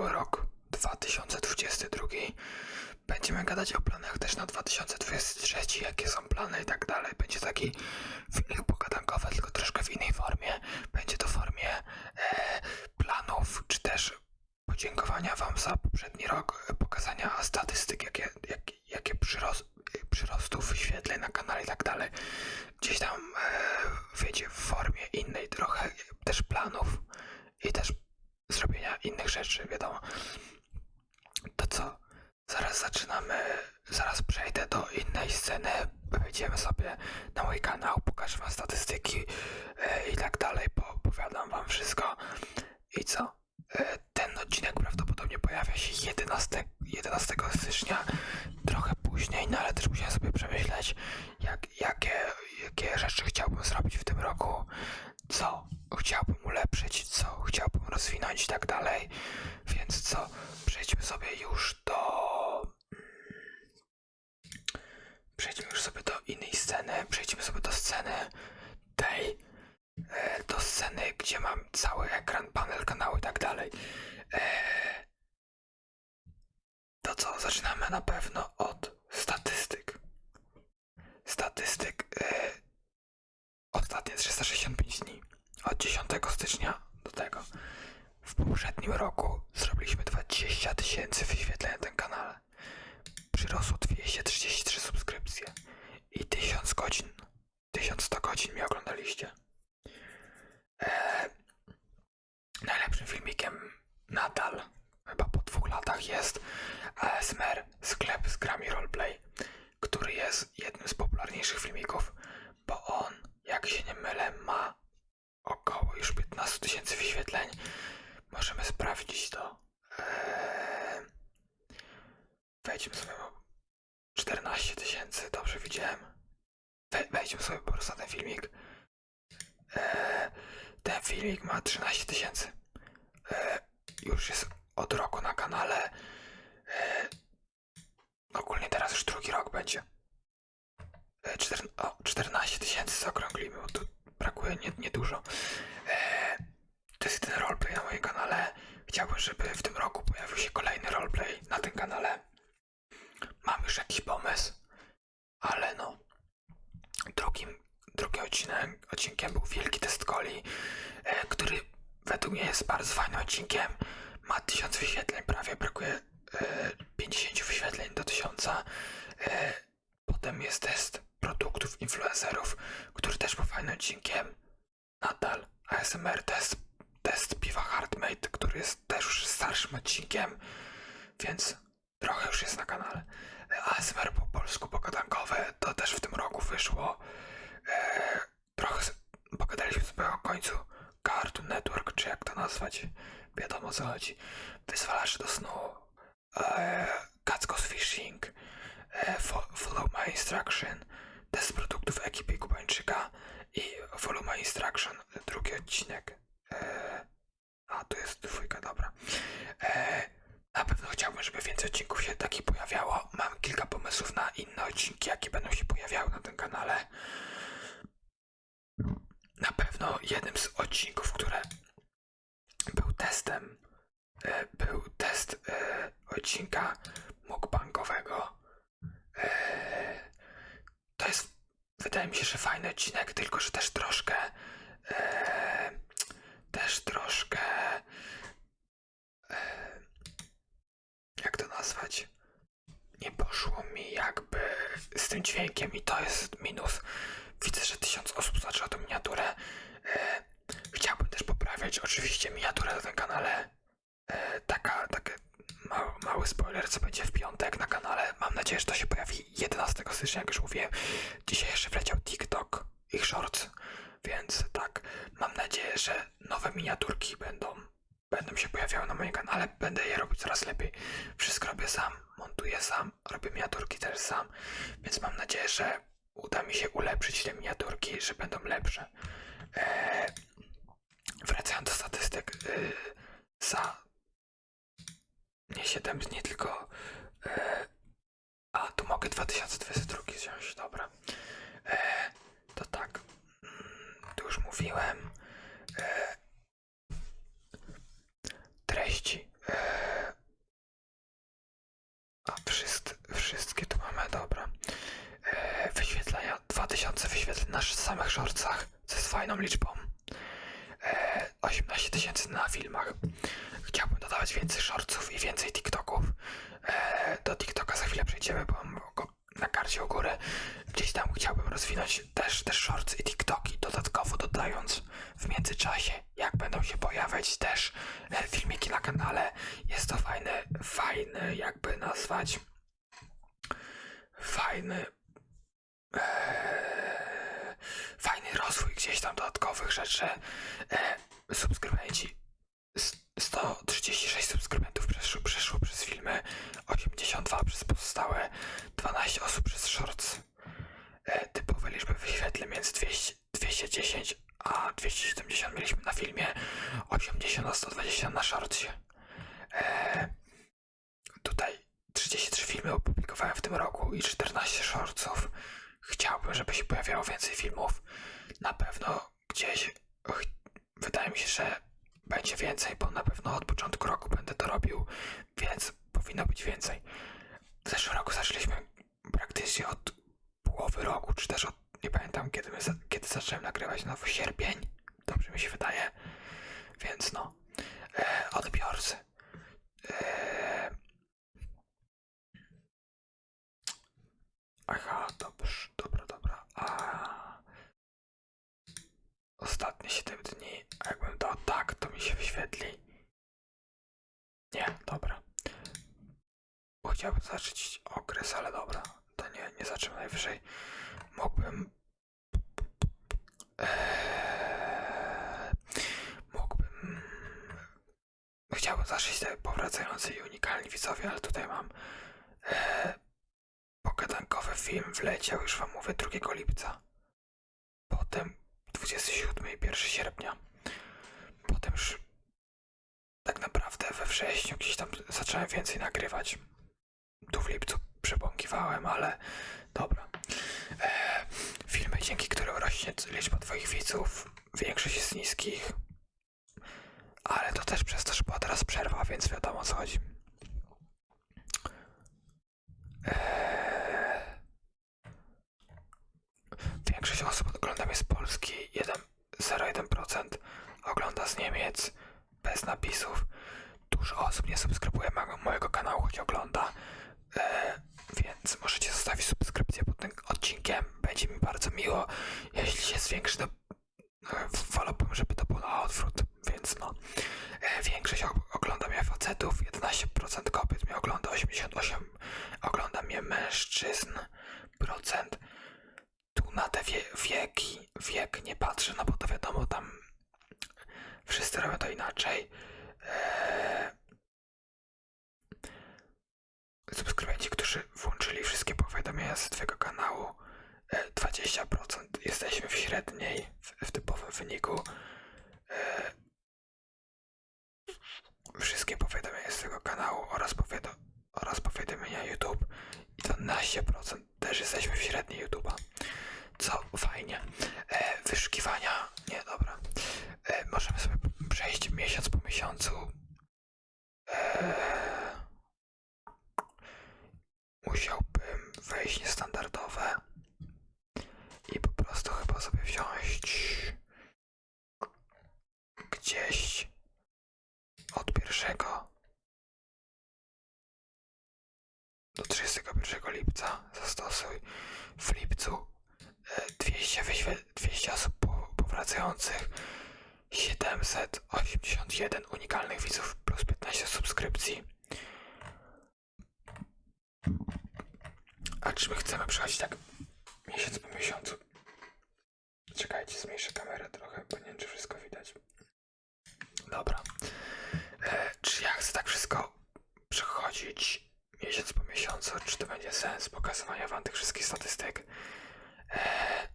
cały rok 2022. Będziemy gadać o planach też na 2023, jakie są plany i tak dalej. Będzie taki filmik pogadankowy, tylko troszkę w innej formie. Będzie to w formie e, planów, czy też podziękowania Wam za poprzedni rok, e, pokazania statystyk, jakie, jak, jakie przyros, e, przyrostów wyświetleń na kanale i tak dalej. Gdzieś tam, e, wiecie, w formie innej trochę też planów i też zrobienia innych rzeczy, wiadomo. To co? Zaraz zaczynamy, zaraz przejdę do innej sceny, wejdziemy sobie na mój kanał, pokażę wam statystyki e, i tak dalej, po, opowiadam wam wszystko. I co? E, ten odcinek prawdopodobnie pojawia się 11, 11 stycznia, trochę później, no ale też musiałem sobie przemyśleć, jak, jakie, jakie rzeczy chciałbym zrobić w tym roku, co chciałbym ulepszyć, co chciałbym rozwinąć i tak dalej. Więc co, przejdźmy sobie już do. Przejdźmy już sobie do innej sceny. Przejdźmy sobie do sceny tej. E, do sceny, gdzie mam cały ekran, panel kanału i tak dalej. E, to co, zaczynamy na pewno od statystyk. Statystyk. E, ostatnie 365 dni. Od 10 stycznia do tego. W poprzednim roku zrobiliśmy 20 tysięcy wyświetleń na tym kanale. Przyrosło 233 subskrypcje i 1000 godzin. 1100 godzin mnie oglądaliście. Eee, najlepszym filmikiem nadal, chyba po dwóch latach, jest ASMR Sklep z grami roleplay, który jest jednym z popularniejszych filmików, bo on, jak się nie mylę, ma około już 15 tysięcy wyświetleń. Możemy sprawdzić to. Eee, wejdźmy sobie o 14 tysięcy, dobrze widziałem. We, wejdźmy sobie po prostu na ten filmik. Eee, ten filmik ma 13 tysięcy. Eee, już jest od roku na kanale. Ogólnie teraz już drugi rok będzie. Eee, czter, o, 14 tysięcy zaokrąglimy, bo tu brakuje nie, niedużo. Eee, to jest ten roleplay na moim kanale. Chciałbym, żeby w tym roku pojawił się kolejny roleplay na tym kanale. Mam już jakiś pomysł, ale no. Drugim, drugim odcinem, odcinkiem był Wielki Test Coli, e, który według mnie jest bardzo fajnym odcinkiem. Ma 1000 wyświetleń, prawie brakuje e, 50 wyświetleń do 1000. E, potem jest test produktów influencerów, który też był fajnym odcinkiem. Nadal ASMR test, test piwa Hardmade, który jest też już starszym odcinkiem, więc trochę już jest na kanale. ASMR po polsku pogadankowe to też w tym roku wyszło. E, trochę z- pogadaliśmy sobie o końcu Cartoon Network, czy jak to nazwać, wiadomo o co chodzi. Wyzwalacze do snu, e, Fishing, e, fo, Follow My Instruction, test produktów ekipy Kubańczyka i Follow My Instruction, drugi odcinek. E, a, tu jest dwójka, dobra. E, na pewno chciałbym, żeby więcej odcinków się takich pojawiało. Mam kilka pomysłów na inne odcinki, jakie będą się pojawiały na tym kanale. Na pewno jednym z odcinków, które był testem, e, był test e, odcinka mukbangowego. E, to jest, wydaje mi się, że fajny odcinek, tylko że też troszkę, też troszkę, jak to nazwać? Nie poszło mi jakby z tym dźwiękiem i to jest minus. Widzę, że tysiąc osób zaczęło tę miniaturę. E, chciałbym też poprawiać oczywiście miniaturę na tym kanale. E, taka, taki mały, mały spoiler, co będzie w piątek na kanale. Mam nadzieję, że to się pojawi 11 stycznia, jak już mówiłem. Dzisiaj jeszcze wleciał TikTok, ich shorts, więc tak, mam nadzieję, że nowe miniaturki będą, będą się pojawiały na moim kanale. Będę je robić coraz lepiej. Wszystko robię sam, montuję sam, robię miniaturki też sam, więc mam nadzieję, że uda mi się ulepszyć te miniaturki, że będą lepsze. Eee, Wracając do statystyk, yy, za nie 7 dni, tylko yy, a tu mogę 2022 wziąć, dobra. Yy, to tak, yy, tu już mówiłem. Yy, treści. Yy, a wszyscy, wszystkie tu mamy, dobra. Yy, wyświetlenia 2000 wyświetleń na samych shortsach, co jest fajną liczbą. E, 18 tysięcy na filmach. Chciałbym dodawać więcej shortsów i więcej TikToków. E, do TikToka za chwilę przejdziemy, bo mam go na karcie u góry. Gdzieś tam chciałbym rozwinąć też, też shorts i TikToki, dodatkowo dodając w międzyczasie, jak będą się pojawiać też e, filmiki na kanale. Jest to fajny, fajny, jakby nazwać, fajny Eee, fajny rozwój gdzieś tam dodatkowych rzeczy. Eee, subskrybenci. S- 136 subskrybentów przeszło, przeszło przez filmy, 82 przez pozostałe, 12 osób przez shorts. Eee, typowe liczby wyświetleń między 200, 210 a 270 mieliśmy na filmie, 80 a 120 na shortsie. Eee, tutaj 33 filmy opublikowałem w tym roku i 14 shortsów. Chciałbym, żeby się pojawiało więcej filmów. Na pewno gdzieś ch- wydaje mi się, że będzie więcej, bo na pewno od początku roku będę to robił, więc powinno być więcej. W zeszłym roku zaczęliśmy praktycznie od połowy roku, czy też od, nie pamiętam kiedy, my za, kiedy zacząłem nagrywać, no w sierpień, dobrze mi się wydaje, więc no, e, odbiorcy. E, Aha, dobrze, dobra, dobra. A ostatnie 7 dni, a jakbym dał tak, to mi się wyświetli. Nie, dobra. Bo chciałbym zacząć okres, ale dobra, to nie, nie zaczynam najwyżej. Mógłbym. Mógłbym. Chciałbym zacząć te powracający i unikalni widzowie, ale tutaj mam. Eee, Pogadankowy film wleciał już wam mówię 2 lipca. Potem 27 i 1 sierpnia. Potem już tak naprawdę we wrześniu gdzieś tam zacząłem więcej nagrywać. Tu w lipcu przebąkiwałem, ale dobra. E, filmy, dzięki którym rośnie liczba twoich widzów. Większość jest niskich. Ale to też przez to, że była teraz przerwa, więc wiadomo o co chodzi. Eee, Większość osób ogląda mnie z Polski, 0,1% ogląda z Niemiec, bez napisów. Dużo osób nie subskrybuje mojego kanału, choć ogląda. Eee, więc możecie zostawić subskrypcję pod tym odcinkiem. Będzie mi bardzo miło, jeśli się zwiększy to. e, Wolałbym, żeby to było na odwrót, więc no. E, Większość og- ogląda mnie facetów, 11% kobiet mnie ogląda, 88% ogląda mnie mężczyzn, procent. Tu na te wie wieki, wiek nie patrzę, no bo to wiadomo, tam wszyscy robią to inaczej. Eee... Subskrybenci, którzy włączyli wszystkie powiadomienia z twojego kanału, e, 20% jesteśmy w średniej, w, w typowym wyniku. E, wszystkie powiadomienia z tego kanału oraz, powiado oraz powiadomienia YouTube i 12% też jesteśmy w średniej YouTube'a. Co fajnie. E, wyszukiwania, nie dobra. E, możemy sobie przejść miesiąc po miesiącu. E, musiałbym wejść niestandardowe po prostu chyba sobie wziąć. Gdzieś od pierwszego do 31 lipca. Zastosuj w lipcu e, 200, wyświe- 200 osób po- powracających. 781 unikalnych widzów plus 15 subskrypcji. A czy my chcemy przechodzić tak miesiąc po miesiącu czekajcie zmniejszę kamerę trochę bo nie wiem czy wszystko widać dobra e, czy ja chcę tak wszystko przechodzić miesiąc po miesiącu, czy to będzie sens pokazywania wam tych wszystkich statystyk. Eee,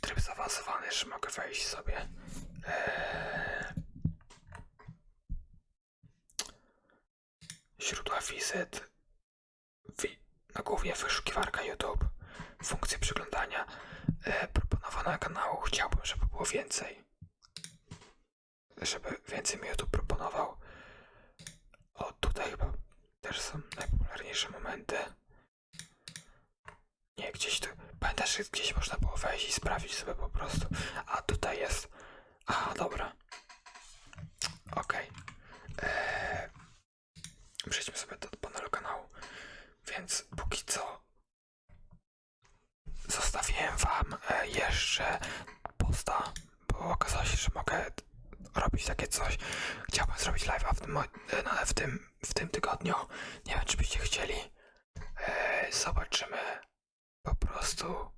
tryb zaawansowany, że mogę wejść sobie. Eee, źródła wizyt. Wi no głównie wyszukiwarka YouTube. Funkcje przeglądania. Eee, proponowana kanału. Chciałbym, żeby było więcej. Żeby więcej mi YouTube proponował. O, tutaj chyba też są najpopularniejsze momenty. Nie, gdzieś tu. Pamiętasz, gdzieś można było wejść i sprawdzić sobie po prostu. A tutaj jest. A, dobra. Okej. Eee, Przejdźmy sobie do panelu kanału. Więc póki co zostawiłem wam e, jeszcze posta, bo okazało się, że mogę robić takie coś. Chciałbym zrobić live'a w tym, w tym, w tym tygodniu. Nie wiem, czy byście chcieli. E, zobaczymy po prostu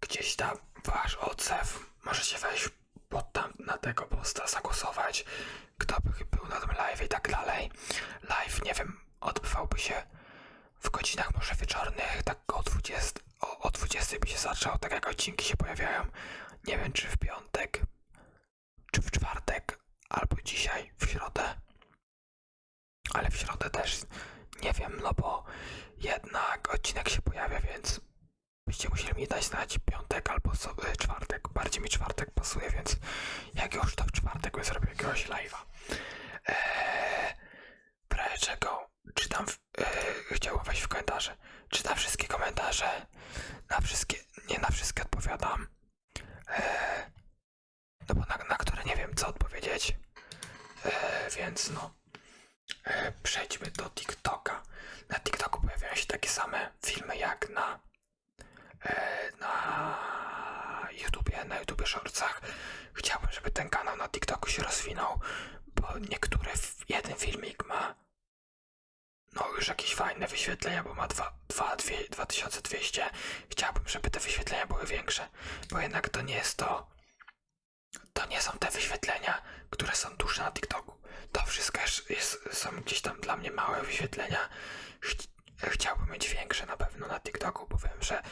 gdzieś tam wasz odzew. Możecie wejść pod tam na tego posta, zagłosować, kto by był na tym live i tak dalej. Live, nie wiem, odbywałby się w godzinach może wieczornych, tak o 20, o, o 20 by się zaczął, tak jak odcinki się pojawiają. Nie wiem, czy w piątek, czy w czwartek, albo dzisiaj, w środę. Ale w środę też nie wiem, no bo jednak odcinek się pojawia, więc byście musieli mi dać znać piątek albo e, czwartek. Bardziej mi czwartek pasuje, więc jak już to w czwartek bym zrobił jakiegoś live'a. Eee, w razie czego czytam, w, e, chciałbym wejść w komentarze. Czytam wszystkie komentarze. Na wszystkie, nie na wszystkie odpowiadam. Eee, no bo na, na które nie wiem co odpowiedzieć. Eee, więc no. Eee, przejdźmy do TikToka. Na TikToku pojawiają się takie same filmy jak na e, na YouTubie, na YouTubie Shortsach. Chciałbym, żeby ten kanał na TikToku się rozwinął, bo niektóre, jeden filmik ma no już jakieś fajne wyświetlenia, bo ma dwa- dwa- dwie- 2200. Chciałbym, żeby te wyświetlenia były większe, bo jednak to nie jest to, to nie są te wyświetlenia, które są duże na TikToku. To wszystko jest, są gdzieś tam dla mnie małe wyświetlenia. Chci- Chciałbym mieć większe na pewno na TikToku, bo wiem, że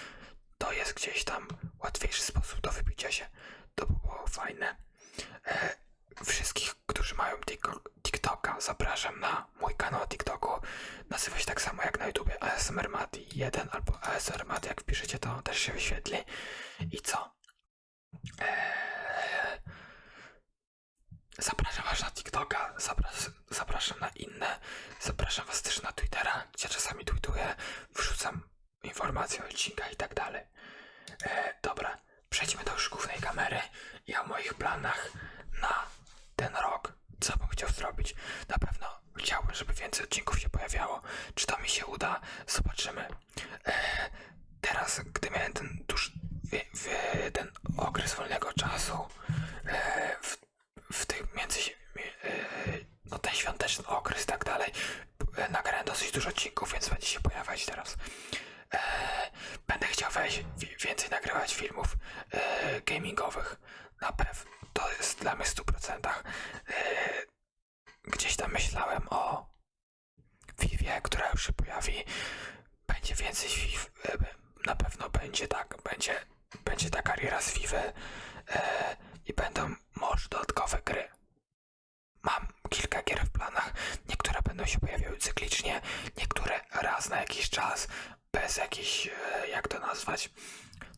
to jest gdzieś tam łatwiejszy sposób do wybicia się. To by było fajne. E, wszystkich, którzy mają Tik- Zapraszam na mój kanał na TikToku. Nazywa się tak samo jak na YouTubie ASMR Mati 1 albo ASMR Mati. Jak wpiszecie, to też się wyświetli. I co? Eee, zapraszam was na TikToka, zapras- zapraszam na inne, zapraszam was też na Twittera, gdzie czasami tweetuję, wrzucam informacje o odcinkach i tak dalej. E, dobra, przejdźmy do już głównej kamery i o moich planach na ten rok. Co bym chciał zrobić? Na pewno chciałbym, żeby więcej odcinków się pojawiało. Czy to mi się uda? Zobaczymy. E, teraz, gdy miałem ten w, ten okres wolnego czasu, e, w, w tych między, e, no ten świąteczny okres i tak dalej, e, nagrałem dosyć dużo odcinków, więc będzie się pojawiać teraz. E, będę chciał wejść, wi- więcej nagrywać filmów e, gamingowych. Na pewno to jest dla mnie w 100%. E, gdzieś tam myślałem o Vivie, która już się pojawi. Będzie więcej Viv. B- na pewno będzie tak. Będzie, będzie ta kariera z Vivy e, i będą może dodatkowe gry. Mam kilka gier w planach. Niektóre będą się pojawiały cyklicznie, niektóre raz na jakiś czas, bez jakichś, e, jak to nazwać,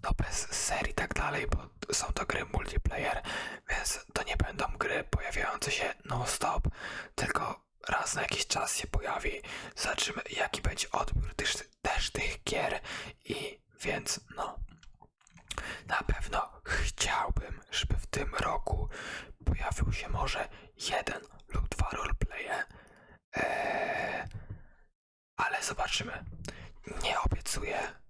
no bez serii i tak dalej, bo są to gry multiplayer, więc to nie będą gry pojawiające się non-stop, tylko raz na jakiś czas się pojawi. Zobaczymy, jaki będzie odbiór też, też tych gier i więc no. Na pewno chciałbym, żeby w tym roku pojawił się może jeden lub dwa roleplaye. Eee, ale zobaczymy. Nie obiecuję.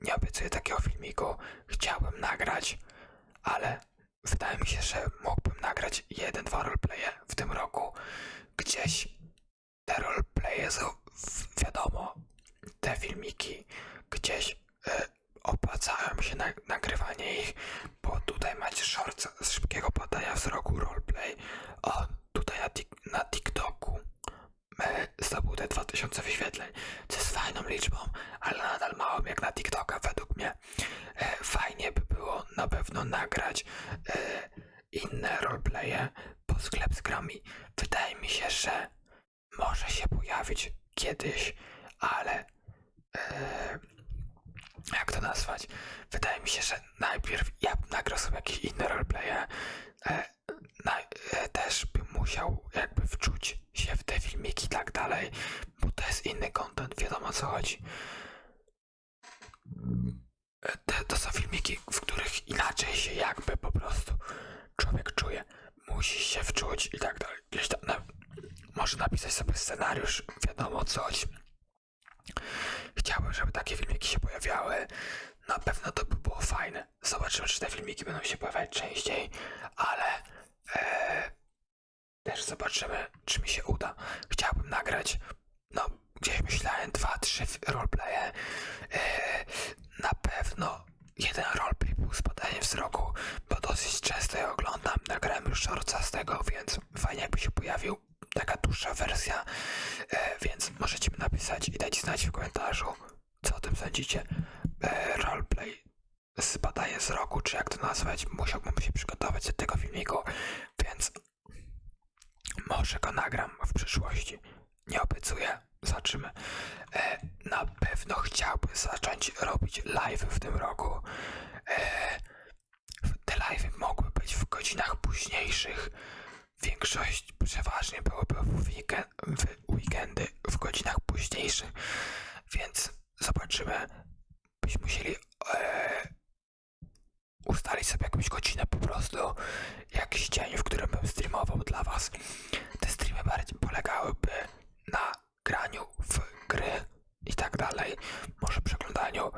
Nie obiecuję takiego filmiku. Chciałbym nagrać, ale wydaje mi się, że mógłbym nagrać jeden, dwa roleplaye w tym roku. Gdzieś te roleplaye są, w- wiadomo, te filmiki gdzieś e, opłacają się na, nagrywanie ich, bo tutaj macie short z szybkiego badania wzroku roleplay. O, tutaj na, tik, na TikToku e, zdobył te 2000 wyświetleń, co jest fajną liczbą, ale nadal małą jak na TikToka według mnie. E, fajnie by było na pewno nagrać e, inne roleplaye po sklep z grami. Wydaje mi się, że może się pojawić kiedyś, ale e, jak to nazwać? Wydaje mi się, że najpierw ja nagrał sobie jakieś inne roleplaye. E, e, też bym musiał jakby wczuć się w te filmiki i tak dalej, bo to jest inny content, wiadomo o co chodzi. filmiki, w których inaczej się jakby po prostu człowiek czuje. Musi się wczuć i tak dalej. Gdzieś tam na, może napisać sobie scenariusz, wiadomo o co chodzi. Chciałbym, żeby takie filmiki się pojawiały. Na pewno to by było fajne. Zobaczymy, czy te filmiki będą się pojawiać częściej, ale e, też zobaczymy, czy mi się uda. Chciałbym nagrać, no, gdzieś myślałem, dwa, trzy roleplaye. E, na pewno jeden roleplay był z badaniem wzroku, bo dosyć często je oglądam. Nagrałem już shortsa z tego, więc fajnie jakby się pojawił taka dłuższa wersja. E, więc możecie mi napisać i dać znać w komentarzu, co o tym sądzicie. E, roleplay z badaniem wzroku, czy jak to nazwać, musiałbym się przygotować do tego filmiku, więc może go nagram w przyszłości. Nie obiecuję, zobaczymy. E, na pewno chciałbym zacząć robić live w tym roku. Te live mogły być w godzinach późniejszych. Większość przeważnie byłoby w, weekend, w weekendy w godzinach późniejszych, więc zobaczymy. Byśmy musieli e, ustalić sobie jakąś godzinę po prostu, jakiś dzień, w którym bym streamował dla was. Te streamy bardziej polegałyby na graniu w gry i tak dalej. Może przeglądaniu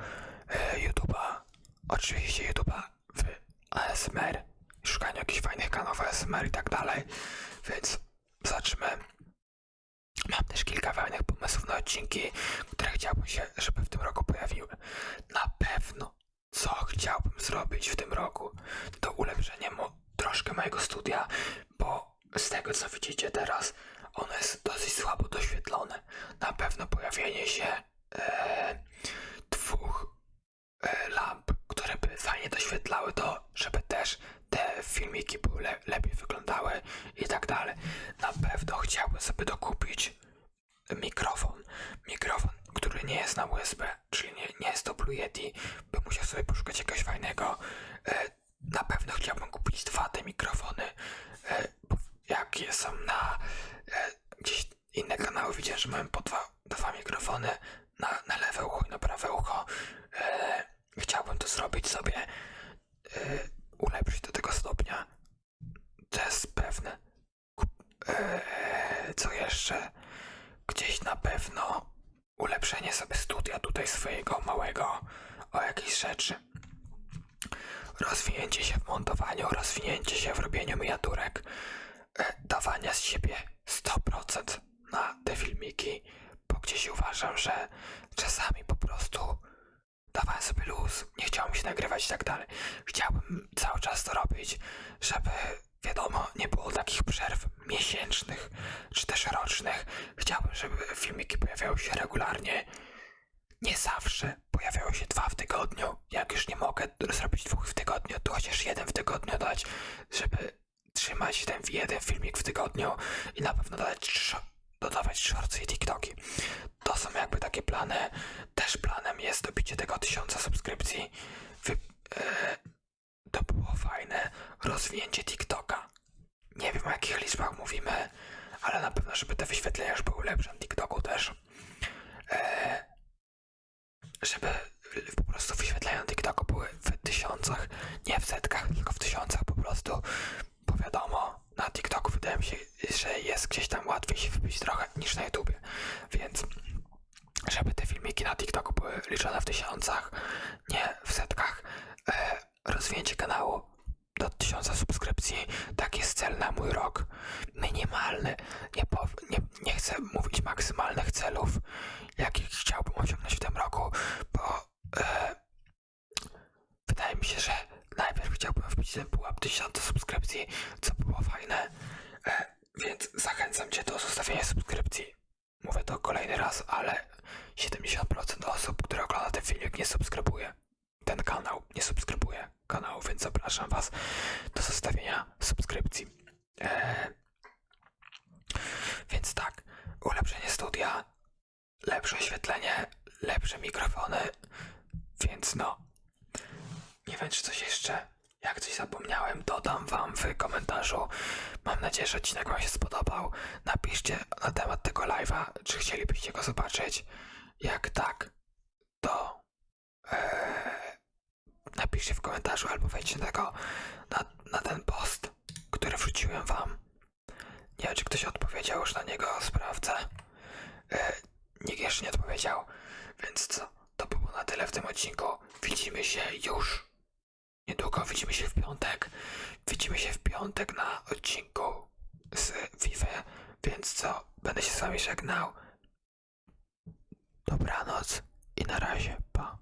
e, YouTube'a, oczywiście YouTube'a w ASMR, szukaniu jakichś fajnych kanałów ASMR i tak dalej. Więc zobaczymy. Mam też kilka fajnych pomysłów na odcinki, które chciałbym się, żeby w tym roku pojawiły. Na pewno, co chciałbym zrobić w tym roku, to ulepszenie mo- troszkę mojego studia, bo z tego co widzicie teraz, ono jest dosyć słabo doświetlone. Na pewno pojawienie się e, dwóch e, lamp, które by fajnie doświetlały to, żeby też te filmiki były le- lepiej wyglądały i tak dalej. Na pewno chciałbym sobie dokupić mikrofon. Mikrofon, który nie jest na USB, czyli nie, nie jest to Blue Yeti, bym musiał sobie poszukać jakiegoś fajnego. E, na pewno chciałbym kupić dwa te mikrofony, e, bo jakie są na e, gdzieś inne kanały, widziałem, że mają po dwa, dwa mikrofony na, na lewe ucho i na prawe ucho. E, chciałbym to zrobić sobie, e, ulepszyć do tego stopnia. To jest pewne. Kup- e, co jeszcze? Gdzieś na pewno ulepszenie sobie studia tutaj swojego małego o jakieś rzeczy. Rozwinięcie się w montowaniu, rozwinięcie się w robieniu miniaturek, e, dawania z siebie 100% na te filmiki, bo gdzieś uważam, że czasami po prostu dawałem sobie luz, nie chciałem się nagrywać i tak dalej. Chciałbym cały czas to robić, żeby wiadomo, nie było takich przerw miesięcznych czy też rocznych. Chciałbym, żeby filmiki pojawiały się regularnie. Nie zawsze pojawiały się dwa w tygodniu. Jak już nie mogę zrobić dwóch w tygodniu, to chociaż jeden w tygodniu dać, żeby trzymać ten jeden filmik w tygodniu i na pewno dać dodawać shortsy i TikToki. To są jakby takie plany. Też planem jest dobicie tego tysiąca subskrypcji. Wy, e, to było fajne rozwinięcie TikToka. Nie wiem o jakich liczbach mówimy, ale na pewno, żeby te wyświetlenia już były lepsze na TikToku też. E, żeby po prostu wyświetlenia na TikToku były w tysiącach, nie w setkach, tylko w tysiącach po prostu. Bo wiadomo, na TikToku wydaje mi się, że jest gdzieś tam łatwiej się wybić trochę niż na YouTubie. Więc żeby te filmiki na TikToku były liczone w tysiącach, nie w setkach. E, rozwinięcie kanału do tysiąca subskrypcji. Tak jest cel na mój rok. Minimalny. Nie, nie, nie chcę mówić maksymalnych celów, jakich chciałbym osiągnąć w tym roku, bo e, wydaje mi się, że najpierw chciałbym wbić ten pułap tysiąca subskrypcji, co było fajne. E, więc zachęcam Cię do zostawienia subskrypcji. Mówię to kolejny raz, ale 70% osób, które ogląda ten filmik nie subskrybuje ten kanał, nie subskrybuje kanału, więc zapraszam Was do zostawienia subskrypcji. Eee, więc tak, ulepszenie studia, lepsze oświetlenie, lepsze mikrofony, więc no. Nie wiem, czy coś jeszcze, jak coś zapomniałem, dodam Wam w komentarzu. Mam nadzieję, że odcinek Wam się spodobał. Napiszcie na temat tego live'a, czy chcielibyście go zobaczyć. Jak tak, to eee, napiszcie w komentarzu albo wejdźcie na na, na ten post, który wrzuciłem wam. Nie wiem, czy ktoś odpowiedział już na niego, sprawdzę. E, nikt jeszcze nie odpowiedział, więc co? To było na tyle w tym odcinku. Widzimy się już niedługo, widzimy się w piątek. Widzimy się w piątek na odcinku z FIFA, więc co? Będę się z wami żegnał. Dobranoc i na razie, pa.